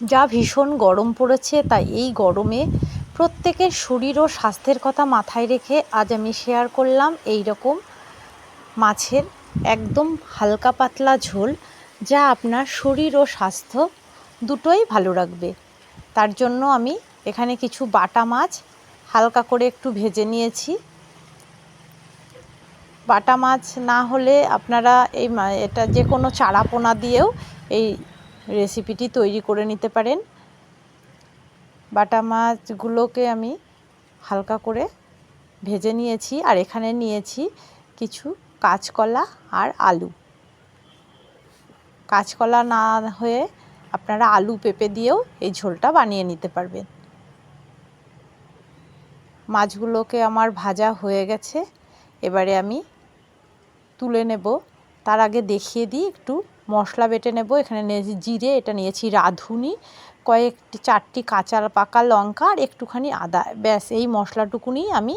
যা ভীষণ গরম পড়েছে, তাই এই গরমে প্রত্যেকের শরীর ও স্বাস্থ্যের কথা মাথায় রেখে আজ আমি শেয়ার করলাম এই রকম মাছের একদম হালকা পাতলা ঝোল, যা আপনার শরীর ও স্বাস্থ্য দুটোই ভালো রাখবে। তার জন্য আমি এখানে কিছু বাটা মাছ হালকা করে একটু ভেজে নিয়েছি। বাটা মাছ না হলে আপনারা এই এটা যে কোনো চারাপোনা দিয়েও এই রেসিপিটি তৈরি করে নিতে পারেন। বাটা মাছগুলোকে আমি হালকা করে ভেজে নিয়েছি আর এখানে নিয়েছি কিছু কাঁচকলা আর আলু। কাঁচকলা না হয়ে আপনারা আলু পেঁপে দিয়েও এই ঝোলটা বানিয়ে নিতে পারবেন। মাছগুলোকে আমার ভাজা হয়ে গেছে। এবারে আমি তুলে নেব। তার আগে দেখিয়ে দিই একটু মশলা বেটে নেব। এখানে নিয়েছি জিরে, এটা নিয়েছি রাঁধুনি কয়েকটি চারটি কাঁচা পাকা লঙ্কা আর একটুখানি আদা। ব্যাস, এই মশলাটুকুনি আমি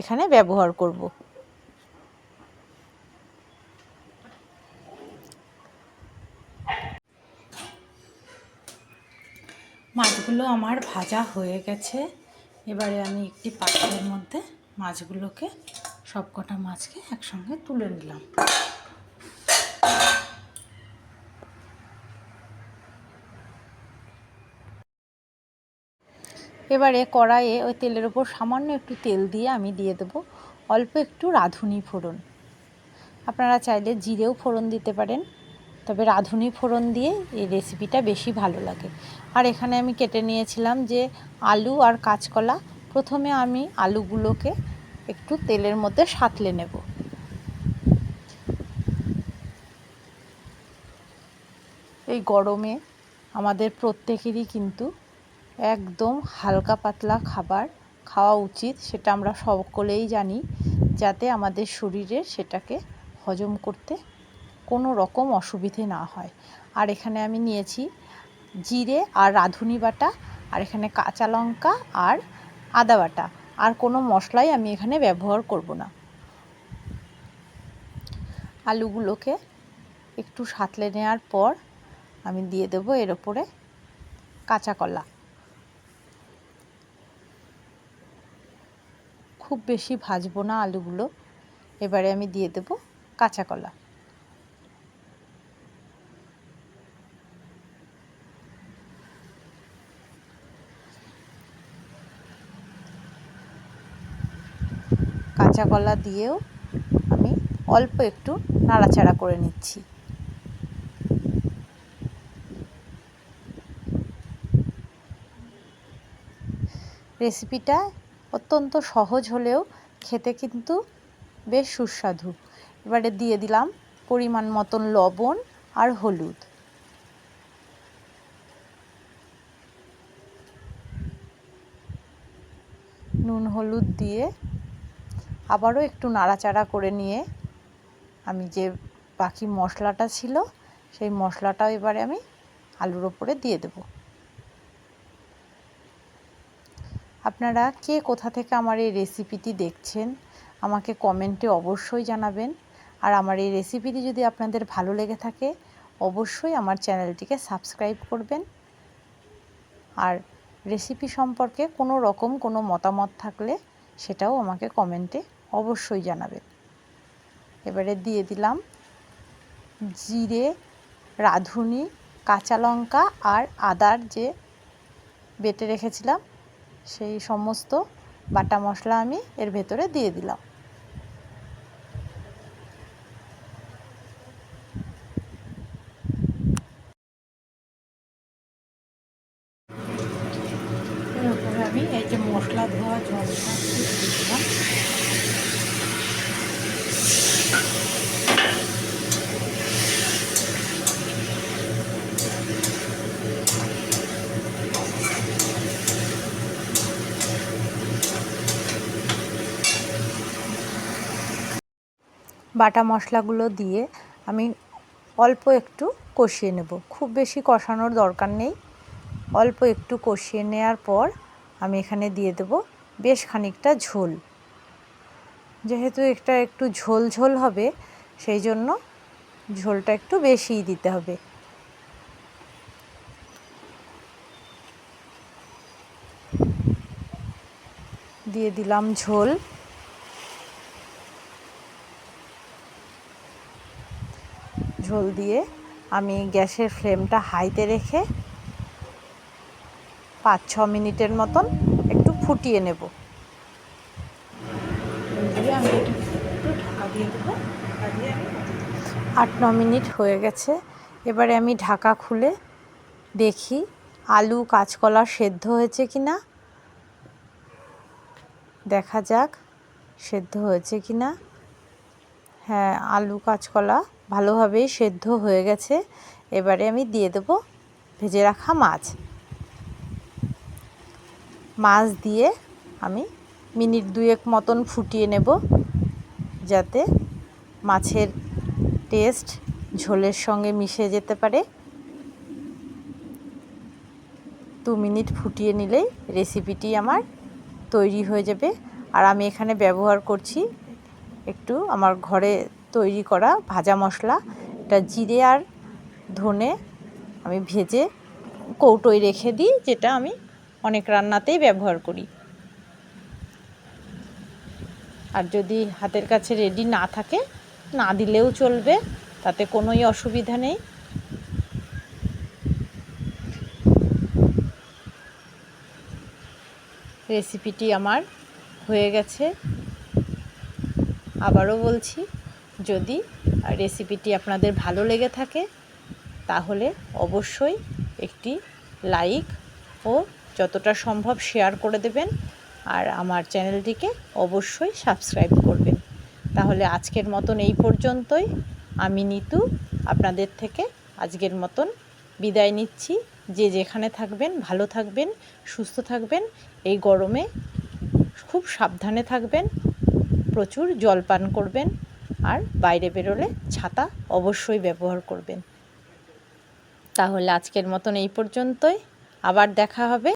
এখানে ব্যবহার করব। মাছগুলো আমার ভাজা হয়ে গেছে। এবারে আমি একটি পাত্রের মধ্যে মাছগুলোকে সবকটা মাছকে একসঙ্গে তুলে নিলাম। এবারে কড়াইয়ে ওই তেলের ওপর সামান্য একটু তেল দিয়ে আমি দিয়ে দেবো। অল্প একটু রাঁধুনি ফোড়ন। আপনারা চাইলে জিরেও ফোড়ন দিতে পারেন। তবে রাঁধুনি ফোড়ন দিয়ে এই রেসিপিটা বেশি ভালো লাগে। আর এখানে আমি কেটে নিয়েছিলাম যে আলু আর কাঁচকলা। প্রথমে আমি আলুগুলোকে একটু তেলের মধ্যে সাঁতলে নেব। এই গরমে আমাদের প্রত্যেকেরই কিন্তু একদম হালকা পাতলা খাবার খাওয়া উচিত, সেটা আমরা সকলেই জানি, যাতে আমাদের শরীরে সেটাকে হজম করতে কোনো রকম অসুবিধে না হয়। আর এখানে আমি নিয়েছি জিরে আর রাঁধুনি বাটা, আর এখানে কাঁচা লঙ্কা আর আদা বাটা। আর কোনো মশলাই আমি এখানে ব্যবহার করব না। আলুগুলোকে একটু সাঁতলে নেওয়ার পর আমি দিয়ে দেবো এর ওপরে কাঁচা কলা। খুব বেশি ভাজবো না আলুগুলো। এবারে আমি দিয়ে দেব কাঁচা কলা। কাঁচা কলা দিয়েও আমি অল্প একটু নাড়াচাড়া করে নিচ্ছি। রেসিপিটা অত্যন্ত সহজ হলেও খেতে কিন্তু বেশ সুস্বাদু। এবারে দিয়ে দিলাম পরিমাণ মতন লবণ আর হলুদ। নুন, হলুদ দিয়ে আবারও একটু নাড়াচাড়া করে নিয়ে আমি যে বাকি মশলাটা ছিল, সেই মশলাটাও এবারে আমি আলুর ওপরে দিয়ে দেব। আপনারা কে কোথা থেকে আমার এই রেসিপিটি দেখছেন, আমাকে কমেন্টে অবশ্যই জানাবেন। আর আমার এই রেসিপিটি যদি আপনাদের ভালো লেগে থাকে, অবশ্যই আমার চ্যানেলটিকে সাবস্ক্রাইব করবেন। আর রেসিপি সম্পর্কে কোনো রকম কোনো মতামত থাকলে সেটাও আমাকে কমেন্টে অবশ্যই জানাবেন। এবারে দিয়ে দিলাম জিরে, রাঁধুনি, কাঁচা লঙ্কা আর আদার যে বেটে রেখেছিলাম সেই সমস্ত বাটা মশলা আমি এর ভেতরে দিয়ে দিলাম। এর উপরে আমি এই যে মশলা ধোয়া জলটা দিলাম। বাটা মশলাগুলো দিয়ে আমি অল্প একটু কষিয়ে নেব। খুব বেশি কষানোর দরকার নেই। অল্প একটু কষিয়ে নেওয়ার পর আমি এখানে দিয়ে দেব বেশ খানিকটা ঝোল। যেহেতু একটা একটু ঝোল ঝোল হবে, সেই জন্য ঝোলটা একটু বেশিই দিতে হবে। দিয়ে দিলাম ঝোল। ঝোল দিয়ে আমি গ্যাসের ফ্লেমটা হাইতে রেখে পাঁচ, ছ মিনিটের মতন একটু ফুটিয়ে নেব। আট, ন মিনিট হয়ে গেছে। এবারে আমি ঢাকা খুলে দেখি আলু কাঁচকলা সেদ্ধ হয়েছে কি না দেখা যাক সেদ্ধ হয়েছে কি না হ্যাঁ আলু কাঁচকলা ভালোভাবেই সেদ্ধ হয়ে গেছে। এবারে আমি দিয়ে দেব ভেজে রাখা মাছ। মাছ দিয়ে আমি মিনিট দুয়েক মতন ফুটিয়ে নেব যাতে মাছের টেস্ট ঝোলের সঙ্গে মিশে যেতে পারে। দু মিনিট ফুটিয়ে নিলেই রেসিপিটি আমার তৈরি হয়ে যাবে। আর আমি এখানে ব্যবহার করছি একটু আমার ঘরে তৈরি করা ভাজা মশলা, এটা জিরে আর ধনে আমি ভেজে কৌটোয় রেখে দিই, যেটা আমি অনেক রান্নাতেই ব্যবহার করি। আর যদি হাতের কাছে রেডি না থাকে, না দিলেও চলবে, তাতে কোনোই অসুবিধা নেই। রেসিপিটি আমার হয়ে গেছে। আবারও বলছি যদি রেসিপিটি আপনাদের ভালো লেগে থাকে, তাহলে অবশ্যই একটি লাইক ও যতটা সম্ভব শেয়ার করে দেবেন আর আমার চ্যানেলটিকে অবশ্যই সাবস্ক্রাইব করবেন। তাহলে আজকের মতন এই পর্যন্তই। আমি নিতু, আপনাদের থেকে আজকের মতন বিদায় নিচ্ছি। যে যেখানে থাকবেন, ভালো থাকবেন, সুস্থ থাকবেন, এই গরমে খুব সাবধানে থাকবেন, প্রচুর জল পান করবেন। আর বাইরে বেরোলে ছাতা অবশ্যই ব্যবহার করবেন। তাহলে আজকের মতন এই পর্যন্তই। আবার দেখা হবে।